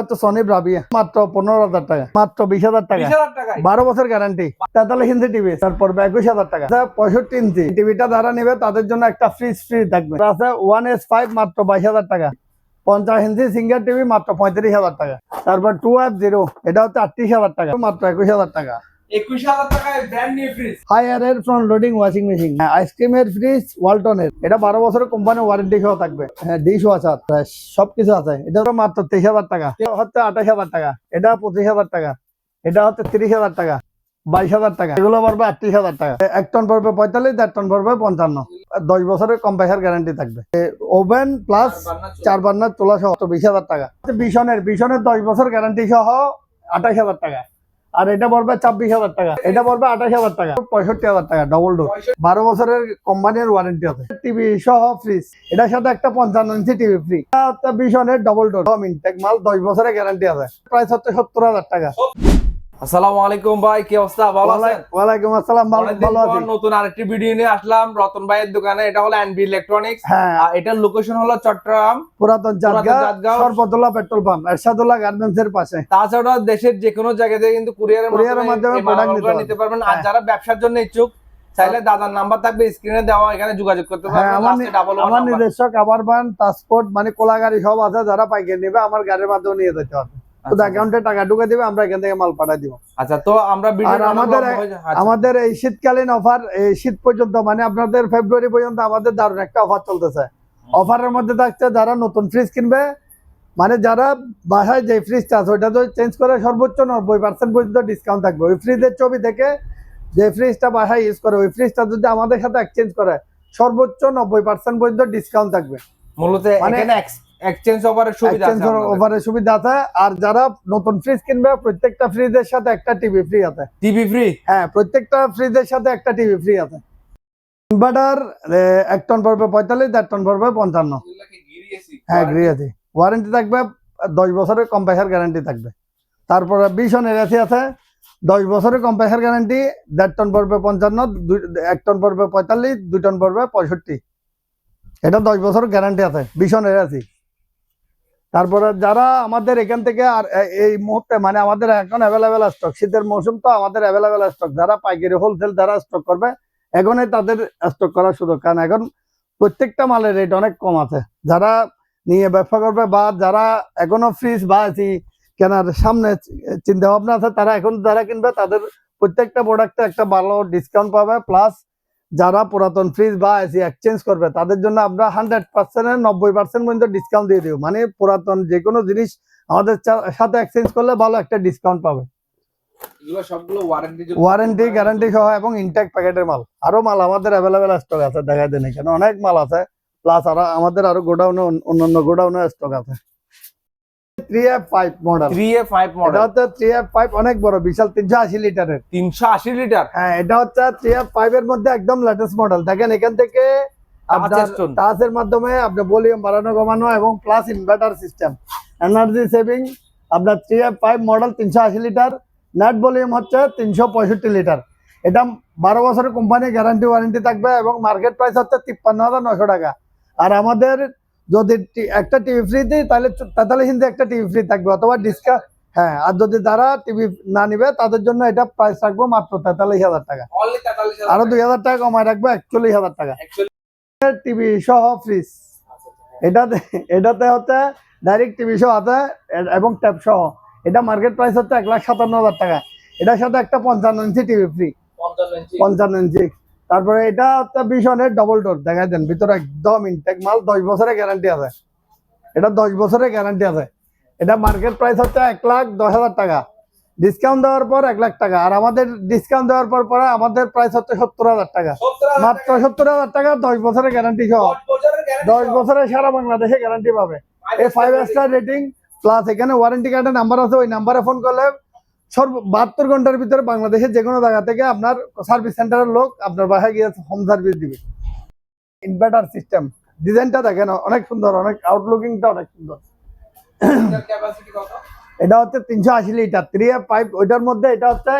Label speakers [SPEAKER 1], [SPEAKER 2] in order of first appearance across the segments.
[SPEAKER 1] হচ্ছে Sony Bravia মাত্র পনেরো হাজার টাকা মাত্র বিশ হাজার টাকা।
[SPEAKER 2] বিশ হাজার টাকায়?
[SPEAKER 1] বারো বছর গ্যারান্টি তেতাল্লিশ ইঞ্চি টিভি তারপর একুশ হাজার টাকা। আচ্ছা, পঁয়ষট্টি ইঞ্চি টিভিটা যারা নেবে তাদের জন্য একটা ফ্রিজ ফ্রি থাকবে। আছে ওয়ান এস ফাইভ মাত্র বাইশ হাজার টাকা। পঞ্চাশ ইঞ্চি সিঙ্গার টিভি মাত্র পঁয়ত্রিশ হাজার টাকা। তারপর টু এফ জিরো এটা হচ্ছে আটত্রিশ হাজার টাকা মাত্র একুশ হাজার টাকা। ওয়াশিং মেশিন ওয়ালটনের এটা বারো বছরের ওয়ারেন্টি থাকবে। হ্যাঁ ডিশ ওয়াশার সবকিছু আছে। এটা মাত্র তেইশ হাজার টাকা। আঠাশ হাজার টাকা। এটা পঁচিশ হাজার টাকা। এটা হচ্ছে তিরিশ হাজার টাকা। বাইশ হাজার টাকা। হাজার টাকা। এক টন পড়বে পঁয়তাল্লিশ, দেড় টন পড়বে পঞ্চান্ন। দশ বছরের কম্প্রেসার গ্যারান্টি থাকবে। ওভেন প্লাস চার বান্নার তোলা সহ বিশ হাজার টাকা। বিশনের বিশনের দশ বছর গ্যারান্টি সহ আঠাশ হাজার টাকা। আর এটা পড়বে ছাব্বিশ হাজার টাকা। এটা পড়বে আঠাশ হাজার টাকা। পঁয়ষট্টি হাজার টাকা ডবল ডোর বারো বছরের কোম্পানির ওয়ারেন্টি আছে। টিভি সহ ফ্রিজ এটার সাথে একটা পঞ্চান্ন ইঞ্চি টিভি ফ্রি বিশনের ডবল ডোর ইনটেক মাল দশ বছরের গ্যারান্টি আছে। প্রায় হচ্ছে সত্তর হাজার টাকা।
[SPEAKER 2] আসসালামু আলাইকুম ভাই কি অবস্থা? ভালো আছেন?
[SPEAKER 1] ওয়ালাইকুম আসসালাম ভালো ভালো আছি।
[SPEAKER 2] নতুন আরেকটি ভিডিও নিয়ে আসলাম রতন ভাইয়ের দোকানে। এটা হলো এনবি ইলেকট্রনিক্স
[SPEAKER 1] হ্যাঁ।
[SPEAKER 2] এটার লোকেশন হলো চট্টগ্রাম।
[SPEAKER 1] পুরাতন জাতগা
[SPEAKER 2] জাতগাঁও।
[SPEAKER 1] সর্বদুল্লাহ পেট্রোল পাম্প এরশাদুল্লাহ গার্মেন্টস এর পাশে।
[SPEAKER 2] তাছাড়া দেশের যে কোনো জায়গা থেকে কিন্তু কুরিয়ারের
[SPEAKER 1] মাধ্যমে
[SPEAKER 2] মালামালগুলো
[SPEAKER 1] নিতে
[SPEAKER 2] পারবেন। আর
[SPEAKER 1] হ্যাঁ।
[SPEAKER 2] যারা ব্যবসার জন্য ইচ্ছুক চাইলে দাদার নাম্বার থাকবে স্ক্রিনে দেওয়া এখানে যোগাযোগ করতে
[SPEAKER 1] হ্যাঁ
[SPEAKER 2] পারবেন।
[SPEAKER 1] আমার নিজস্ব কাবার বান ট্রান্সপোর্ট মানে কোলা গাড়ি সব আছে যারা পাইকারি নেবে আমার গাড়ির মাধ্যমে নিয়ে যেতে হবে। অ্যাকাউন্টে টাকা ঢুকে দিবে আমরা এখান থেকে মাল পাঠাই দিব।
[SPEAKER 2] আচ্ছা তো আমরা
[SPEAKER 1] আর আমাদের আমাদের এই শীতকালীন অফার এই শীত পর্যন্ত মানে আপনাদের ফেব্রুয়ারি পর্যন্ত আমাদের দারুণ একটা অফার চলতেছে। অফারের মধ্যে থাকছে যারা নতুন ফ্রিজ কিনবে মানে যারা বাসায় যে ফ্রিজটা আছে ওইটা তো চেঞ্জ করে সর্বোচ্চ নব্বই পার্সেন্ট পর্যন্ত ডিসকাউন্ট থাকবে। ওই ফ্রিজের ছবি থেকে যে ফ্রিজটা বাসায় ইউজ করে ওই ফ্রিজটা যদি আমাদের সাথে এক্সচেঞ্জ করে সর্বোচ্চ নব্বই পার্সেন্ট পর্যন্ত ডিসকাউন্ট থাকবে।
[SPEAKER 2] মূলত
[SPEAKER 1] মানে-
[SPEAKER 2] এক্সচেঞ্জ অফারের সুবিধা আছে
[SPEAKER 1] এক্সচেঞ্জ। অফারের সুবিধা আছে। আর যারা নতুন ফ্রিজ কিনবে প্রত্যেকটা ফ্রিজের সাথে একটা টিভি ফ্রি আছে।
[SPEAKER 2] টিভি ফ্রি
[SPEAKER 1] হ্যাঁ প্রত্যেকটা ফ্রিজের সাথে একটা টিভি ফ্রি আছে। ইনভার্টার এক টন পড়বে পঁয়তাল্লিশ দেড় টন পড়বে পঞ্চান্ন। হ্যাঁ গৃহী ওয়ারেন্টি থাকবে দশ বছরের কম্প্রেসার গ্যারান্টি থাকবে। তারপরে বিশনের এসি আছে দশ বছরের কম্প্রেসার গ্যারান্টি দেড় টন পড়বে পঞ্চান্ন এক টন পড়বে পঁয়তাল্লিশ দুই টন পড়বে পঁয়ষট্টি। এটা দশ বছরের গ্যারান্টি আছে বিশনের এসি তারপরে যারা আমাদের এখান থেকে আর এই মুহূর্তে মানে আমাদের এখন অ্যাভেলেবেল স্টক শীতের মৌসুম তো আমাদের অ্যাভেলেবেল স্টক যারা পাইকারি হোলসেল যারা স্টক করবে, এখনই তাদের স্টক করার সুযোগ। কারণ এখন প্রত্যেকটা মালের রেট অনেক কম আছে। যারা নিয়ে ব্যবসা করবে বা যারা এখনও ফ্রিজ বা এসি কেনার সামনে চিন্তা ভাবনা আছে, তারা এখন যারা কিনবে, তাদের প্রত্যেকটা প্রোডাক্টে একটা ভালো ডিসকাউন্ট পাবে প্লাস যারা পুরাতন ফ্রিজ বা এসি এক্সচেঞ্জ করবে তাদের জন্য আমরা হান্ড্রেড পার্সেন্টের নব্বই পার্সেন্ট পর্যন্ত ডিসকাউন্ট দিয়ে দিব। মানে পুরাতন যে কোনো জিনিস আমাদের সাথে এক্সচেঞ্জ করলে ভালো একটা ডিসকাউন্ট পাবে।
[SPEAKER 2] ওয়ারেন্টি
[SPEAKER 1] ওয়ারেন্টি গ্যারান্টি সহ এবং ইনটেক প্যাকেটের মাল। আরও মাল আমাদের অ্যাভেলেবেল স্টক আছে দেখা দেন এখানে। অনেক মাল আছে। প্লাস আরও আমাদের আরও গোডাউনে অন্যান্য গোডাউনে স্টক আছে। মডেল এটা হচ্ছে অনেক বড় বিশাল লিটারের।
[SPEAKER 2] লিটার?
[SPEAKER 1] হ্যাঁ এটা হচ্ছে এর মধ্যে একদম লেটেস্ট মডেল দেখেন এখান থেকে আপনার টাচের মাধ্যমে আপনি ভলিউম বাড়ানো কমানো এবং plus inverter system energy saving আপনার থ্রি এফ ফাইভ মডেল তিনশো আশি লিটার। নেট ভলিউম হচ্ছে তিনশো পঁয়ষট্টি লিটার। এটা বারো বছরের কোম্পানি গ্যারান্টি ওয়ারেন্টি থাকবে এবং মার্কেট প্রাইস হচ্ছে তিপ্পান্ন হাজার নশো টাকা। আর আমাদের যদি একটা টিভি ফ্রি দিই তাহলে তেতাল্লিশ ইঞ্চি একটা টিভি ফ্রি থাকবে অথবা ডিসকাউন্ট হ্যাঁ আর যদি যারা টিভি না নিবে তাদের জন্য এটা প্রাইস রাখব মাত্র তেতাল্লিশ হাজার টাকা। আরও দুই হাজার টাকা কমায় রাখব একচল্লিশ হাজার টাকা। টিভি সহ ফ্রিজ এটাতে এটাতে হচ্ছে ডাইরেক্ট টিভি সহ আছে এবং ট্যাপ সহ। এটা মার্কেট প্রাইস হচ্ছে এক লাখ সাতান্ন হাজার টাকা। এটার সাথে একটা পঞ্চান্ন ইঞ্চি টিভি ফ্রি পঞ্চান্ন ইঞ্চি। তারপরে এটা হচ্ছে ভীষণের ডবল ডোর দেখা দেন ভিতরে একদম ইনটেক মাল দশ বছরের গ্যারান্টি আছে। এটা দশ বছরের গ্যারান্টি আছে। এটা মার্কেট প্রাইস হচ্ছে এক লাখ দশ হাজার টাকা। ডিসকাউন্ট দেওয়ার পর এক লাখ টাকা। আর আমাদের ডিসকাউন্ট দেওয়ার পর পরে আমাদের প্রাইস হচ্ছে সত্তর হাজার টাকা। মাত্র সত্তর হাজার টাকা দশ বছরের গ্যারান্টি সহ। দশ বছরের সারা বাংলাদেশে গ্যারান্টি পাবে। এই ফাইভ স্টার রেটিং প্লাস এখানে ওয়ারেন্টি কার্ডের নাম্বার আছে ওই নাম্বারে ফোন করলে সর্ব বাহাত্তর ঘণ্টার ভিতরে বাংলাদেশের যে কোনো জায়গা থেকে আপনার সার্ভিস সেন্টারের লোক আপনার বাসায় গিয়ে হোম সার্ভিস দিবে। ইনভার্টার সিস্টেম ডিজাইনটা দেখেন অনেক সুন্দর অনেক আউটলুকিংটা অনেক সুন্দর। এটা হচ্ছে তিনশো আশি লিটার থ্রি এফ পাইপ ওইটার মধ্যে এটা হচ্ছে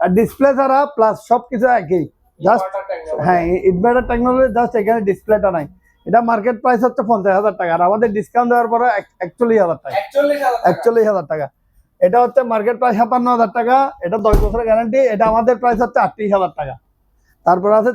[SPEAKER 1] ডিসপ্লে ছাড়া প্লাস সবকিছু একই। জাস্ট হ্যাঁ ইনভার্টার টেকনোলজি জাস্ট এখানে ডিসপ্লেটা নাই। এটা মার্কেট প্রাইস হচ্ছে পঞ্চাশ হাজার টাকা আর আমাদের ডিসকাউন্ট দেওয়ার পরে একচল্লিশ হাজার টাকা।
[SPEAKER 2] একচল্লিশ হাজার টাকা।
[SPEAKER 1] এটা হচ্ছে মার্কেট প্রাইস সাতান্ন হাজার টাকা এটা দশ বছরের গ্যারান্টি এটা আমাদের প্রাইস হচ্ছে আটত্রিশ হাজার টাকা। তারপরে আছে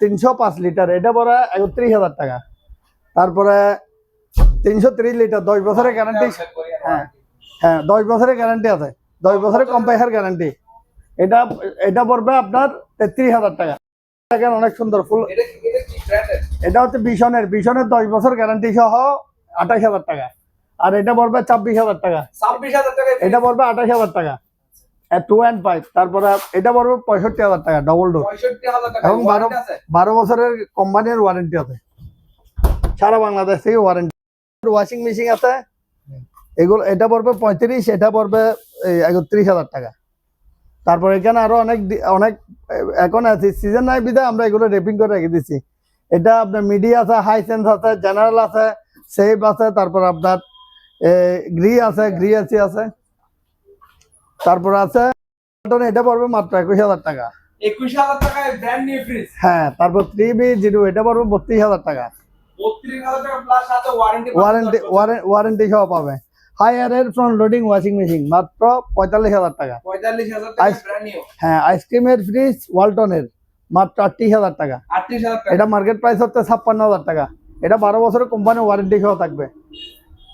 [SPEAKER 1] তিনশো পাঁচ লিটার এটা পরে একত্রিশ হাজার টাকা। তারপরে তিনশো ত্রিশ লিটার দশ বছরের গ্যারান্টি হ্যাঁ হ্যাঁ দশ বছরের গ্যারান্টি আছে। দশ বছরের কম্পাইসার গ্যারান্টি এটা এটা পড়বে আপনার তেত্রিশ হাজার টাকা। দেখেন অনেক সুন্দর ফুল?
[SPEAKER 2] এটা
[SPEAKER 1] হচ্ছে বিশনের বিশনের দশ বছর গ্যারান্টি সহ আঠাশ হাজার টাকা। আর এটা পড়বে ছাব্বিশ হাজার টাকা।
[SPEAKER 2] ছাব্বিশ হাজার
[SPEAKER 1] এটা পড়বে আঠাশ হাজার টাকা। টু অ্যান্ড ফাইভ তারপরে এটা পড়বে পঁয়ষট্টি হাজার টাকা ডবল ডোর এবং বারো বারো বছরের কোম্পানির ওয়ারেন্টি আছে। সারা বাংলাদেশ থেকে ওয়ারেন্টি ওয়াশিং মেশিন আছে। এগুলো এটা পড়বে পঁয়ত্রিশ এটা পড়বে একত্রিশ হাজার টাকা। তারপর এখানে আরও অনেক অনেক এখন আছে সিজন নাই বিধায় আমরা এগুলো রেপিং করে রেখে দিচ্ছি। এটা আপনার মিডিয়া আছে হাই সেন্স আছে জেনারেল আছে সেভ আছে তারপর আপনার গ্রি আছে গ্রি এসি আছে। তারপর আছে এটা পড়বে মাত্র একুশ হাজার টাকা।
[SPEAKER 2] একুশ হাজার টাকায় ব্র্যান্ড নিউ ফ্রিজ
[SPEAKER 1] হ্যাঁ তারপর থ্রি বি জিরো এটা পড়বে বত্রিশ হাজার টাকা।
[SPEAKER 2] ওয়ারেন্টি
[SPEAKER 1] ওয়ারেন্টি ওয়ারেন্টি সহ পাবে। এর ফ্রন্ট লোডিং ওয়াশিং মেশিন মাত্র পঁয়তাল্লিশ হাজার টাকা। হ্যাঁ আইসক্রিমের ফ্রিজ ওয়ালটনের মাত্র আটত্রিশ হাজার টাকা। এটা মার্কেট প্রাইস হচ্ছে ছাপ্পান্ন হাজার টাকা। এটা বারো বছরের কোম্পানি ওয়ারেন্টি সহ থাকবে।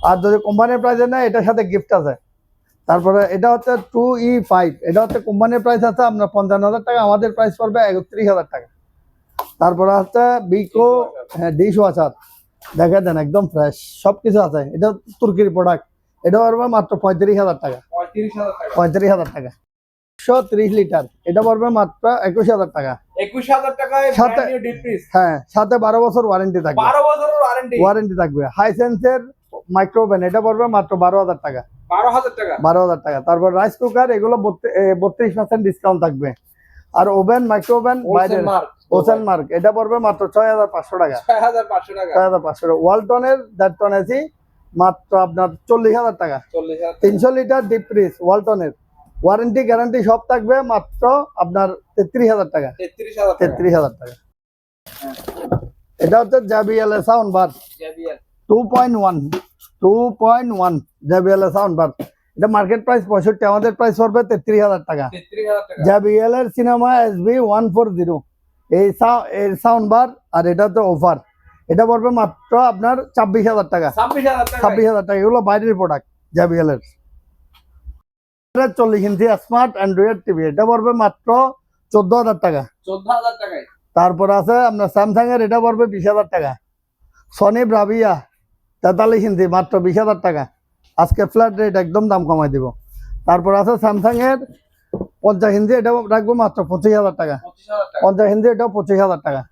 [SPEAKER 1] আর যদি কোম্পানির প্রাইসে নেয় এটার সাথে গিফট আছে। তারপরে এটা হচ্ছে টু ই ফাইভ এটা হচ্ছে কোম্পানির প্রাইস আছে আপনার পঞ্চান্ন হাজার টাকা আমাদের প্রাইস পড়বে একত্রিশ হাজার টাকা। তারপরে হচ্ছে বিকো হ্যাঁ ডিশ ওয়াশার দেখে দেন একদম ফ্রেশ সব কিছু আছে। এটা তুর্কির প্রোডাক্ট এটা পড়বে মাত্র পঁয়ত্রিশ হাজার টাকা।
[SPEAKER 2] পঁয়ত্রিশ হাজার টাকা।
[SPEAKER 1] টাকা। একশো ত্রিশ লিটার এটা পড়বে মাত্র একুশ হাজার টাকা।
[SPEAKER 2] একুশ হাজার টাকায়
[SPEAKER 1] সাথে- হ্যাঁ সাথে বারো বছর ওয়ারেন্টি থাকবে।
[SPEAKER 2] বারো বছরের ওয়ারেন্টি
[SPEAKER 1] থাকবে। হাই সেন্সের মাইক্রোওভেন এটা পড়বে মাত্র বারো হাজার টাকা।
[SPEAKER 2] বারো হাজার টাকা?
[SPEAKER 1] বারো হাজার টাকা। তারপর রাইস কুকার এগুলো বত্রিশ পার্সেন্ট ডিসকাউন্ট থাকবে। আর ওভেন মাইক্রোওভেন বাইরের
[SPEAKER 2] মার্ক
[SPEAKER 1] ওসেন মার্ক এটা পড়বে মাত্র ছয় হাজার পাঁচশো টাকা।
[SPEAKER 2] ছয় হাজার পাঁচশো টাকা।
[SPEAKER 1] ছয় হাজার পাঁচশো টাকা। ওয়ালটনের দেড় টন এসি মাত্র আপনার চল্লিশ হাজার টাকা। তিনশো লিটার ডিপ ফ্রিজ ওয়ালটনের ওয়ারেন্টি গ্যারান্টি সব থাকবে মাত্র আপনার তেত্রিশ হাজার টাকা।
[SPEAKER 2] তেত্রিশ হাজার টাকা।
[SPEAKER 1] এটা হচ্ছে JBL sound bar two point one two point one JBL sound bar এটা মার্কেট প্রাইস পঁয়ষট্টি আমাদের প্রাইস পড়বে তেত্রিশ হাজার টাকা। এর cinema S B one four zero এই সা- এর সাউন্ড বার আর এটা তো অফার এটা পড়বে মাত্র আপনার হাজার টাকা।
[SPEAKER 2] ছাব্বিশ হাজার টাকা।
[SPEAKER 1] ছাব্বিশ হাজার টাকা এগুলো বাইরের প্রোডাক্ট জাবিএল এর চল্লিশ ইঞ্চি স্মার্ট অ্যান্ড্রয়েড টিভি এটা পড়বে মাত্র চোদ্দ হাজার টাকা।
[SPEAKER 2] চোদ্দ হাজার টাকায়।
[SPEAKER 1] তারপর আছে আপনার স্যামসাং এর এটা পড়বে বিশ হাজার টাকা। সনি ব্রাভিয়া তেতাল্লিশ ইঞ্চি মাত্র বিশ হাজার টাকা। আজকে ফ্ল্যাট রেট একদম দাম কমাই দিব। তারপর আছে স্যামসাং এর পঞ্চাশ ইঞ্চি এটা রাখব মাত্র পঁচিশ হাজার টাকা। পঞ্চাশ ইঞ্চি এটাও পঁচিশ হাজার টাকা।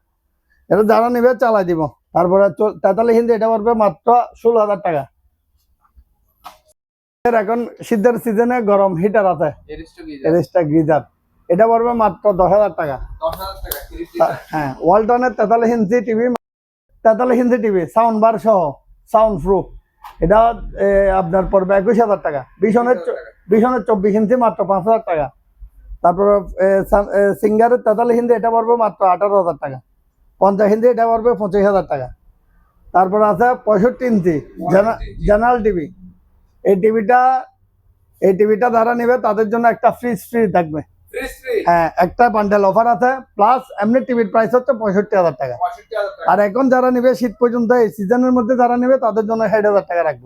[SPEAKER 1] এটা যারা নেবে চালাই দিব। তারপরে তেতাল্লিশ ইঞ্চি এটা পড়বে মাত্র ষোলো হাজার টাকা। এখন শীতের সিজনে গরম হিটার আছে।
[SPEAKER 2] Arista geyser.
[SPEAKER 1] এটা পড়বে মাত্র দশ হাজার টাকা। হ্যাঁ ওয়ালটনের তেতাল্লিশ ইঞ্চি টিভি তেতাল্লিশ ইঞ্চি টিভি সাউন্ড বার সহ। Sound proof. এটা আপনার পড়বে একুশ হাজার টাকা। বিশনের বিশনের চব্বিশ ইঞ্চি মাত্র পাঁচ হাজার টাকা। তারপর সিঙ্গারের তেতাল্লিশ ইঞ্চি এটা পড়বে মাত্র আঠারো হাজার টাকা। পঞ্চাশ ইঞ্চি এটা পড়বে পঁচিশ হাজার টাকা। তারপর আছে পঁয়ষট্টি ইঞ্চি জেনারেল টিভি। এই টিভিটা এই টিভিটা যারা নেবে তাদের জন্য একটা ফ্রিজ ফ্রি থাকবে।
[SPEAKER 2] ফ্রিজ ফ্রি
[SPEAKER 1] হ্যাঁ একটা বান্ডেল অফার আছে প্লাস এমনি টিভির প্রাইস হচ্ছে পঁয়ষট্টি হাজার টাকা। আর এখন যারা নেবে শীত পর্যন্ত এই সিজনের মধ্যে যারা নেবে তাদের জন্য ষাট হাজার টাকা রাখব।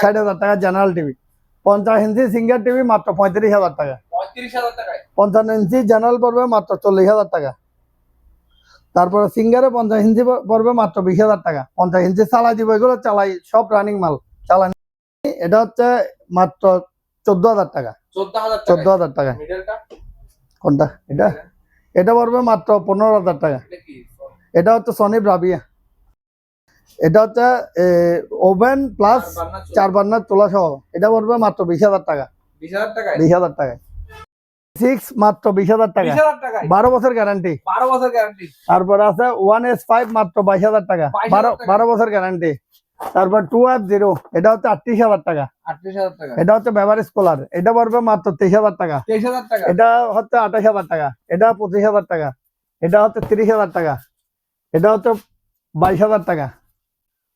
[SPEAKER 2] ষাট হাজার টাকা।
[SPEAKER 1] জেনারেল টিভি পঞ্চাশ ইঞ্চি সিঙ্গার টিভি মাত্র পঁয়ত্রিশ হাজার টাকা। পঞ্চান্ন ইঞ্চি জেনারেল পড়বে মাত্র চল্লিশ হাজার টাকা। তারপরে সিঙ্গারে পঞ্চাশ ইঞ্চি পড়বে মাত্র বিশ হাজার টাকা। পঞ্চাশ ইঞ্চি চালাই দিব এগুলো চালাই সব রানিং মাল। চালানি এটা হচ্ছে মাত্র চোদ্দ হাজার টাকা।
[SPEAKER 2] চোদ্দ হাজার টাকা
[SPEAKER 1] কোনটা? এটা? এটা। পড়বে মাত্র পনেরো হাজার টাকা।
[SPEAKER 2] এটা
[SPEAKER 1] হচ্ছে সনি ব্রাভিয়া এটা হচ্ছে ওভেন প্লাস চার বান্নার তোলা সহ। এটা পড়বে মাত্র বিশ হাজার টাকা।
[SPEAKER 2] বিশ হাজার টাকায়?
[SPEAKER 1] টাকা সিক্স মাত্র বিশ হাজার টাকা বারো বছর গ্যারান্টি
[SPEAKER 2] বারো বছর গ্যারান্টি
[SPEAKER 1] তারপর আছে ওয়ান এস ফাইভ মাত্র বাইশ হাজার টাকা। বারো
[SPEAKER 2] টাকা।
[SPEAKER 1] বারো বছর গ্যারান্টি তারপর টু আর জিরো এটা হচ্ছে আটত্রিশ হাজার টাকা এটা হচ্ছে বেভারেজ কোলার এটা পড়বে মাত্র
[SPEAKER 2] তেইশ হাজার টাকা
[SPEAKER 1] এটা হচ্ছে আঠাশ হাজার টাকা এটা পঁচিশ হাজার টাকা এটা হচ্ছে তিরিশ হাজার টাকা এটা হচ্ছে বাইশ হাজার টাকা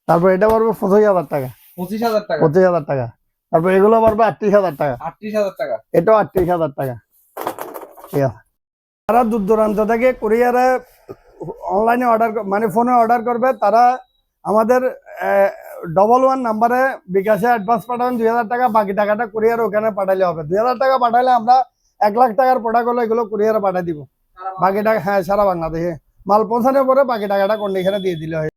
[SPEAKER 1] তারপর এটা পড়বে পঁচিশ হাজার টাকা
[SPEAKER 2] পঁচিশ হাজার টাকা
[SPEAKER 1] পঁচিশ হাজার টাকা তারপর এগুলো পড়বে আটত্রিশ হাজার টাকা
[SPEAKER 2] আটত্রিশ হাজার টাকা
[SPEAKER 1] এটাও আটত্রিশ হাজার টাকা ঠিক আছে তারা দূর দূরান্ত থেকে কুরিয়ারে অনলাইনে অর্ডার মানে ফোনে অর্ডার করবে তারা আমাদের ডবল ওয়ান নাম্বারে বিকাশে অ্যাডভান্স পাঠাবেন দুই হাজার টাকা বাকি টাকাটা কুরিয়ার ওখানে পাঠালে হবে। দুই হাজার টাকা পাঠালে আমরা এক লাখ টাকার প্রোডাক্ট হলো এগুলো কুরিয়ারে পাঠিয়ে দিব। বাকি টাকা হ্যাঁ সারা বাংলাদেশে। মাল পৌঁছানোর পরে বাকি টাকাটা কন্ডিশনে দিয়ে দিলে হয়।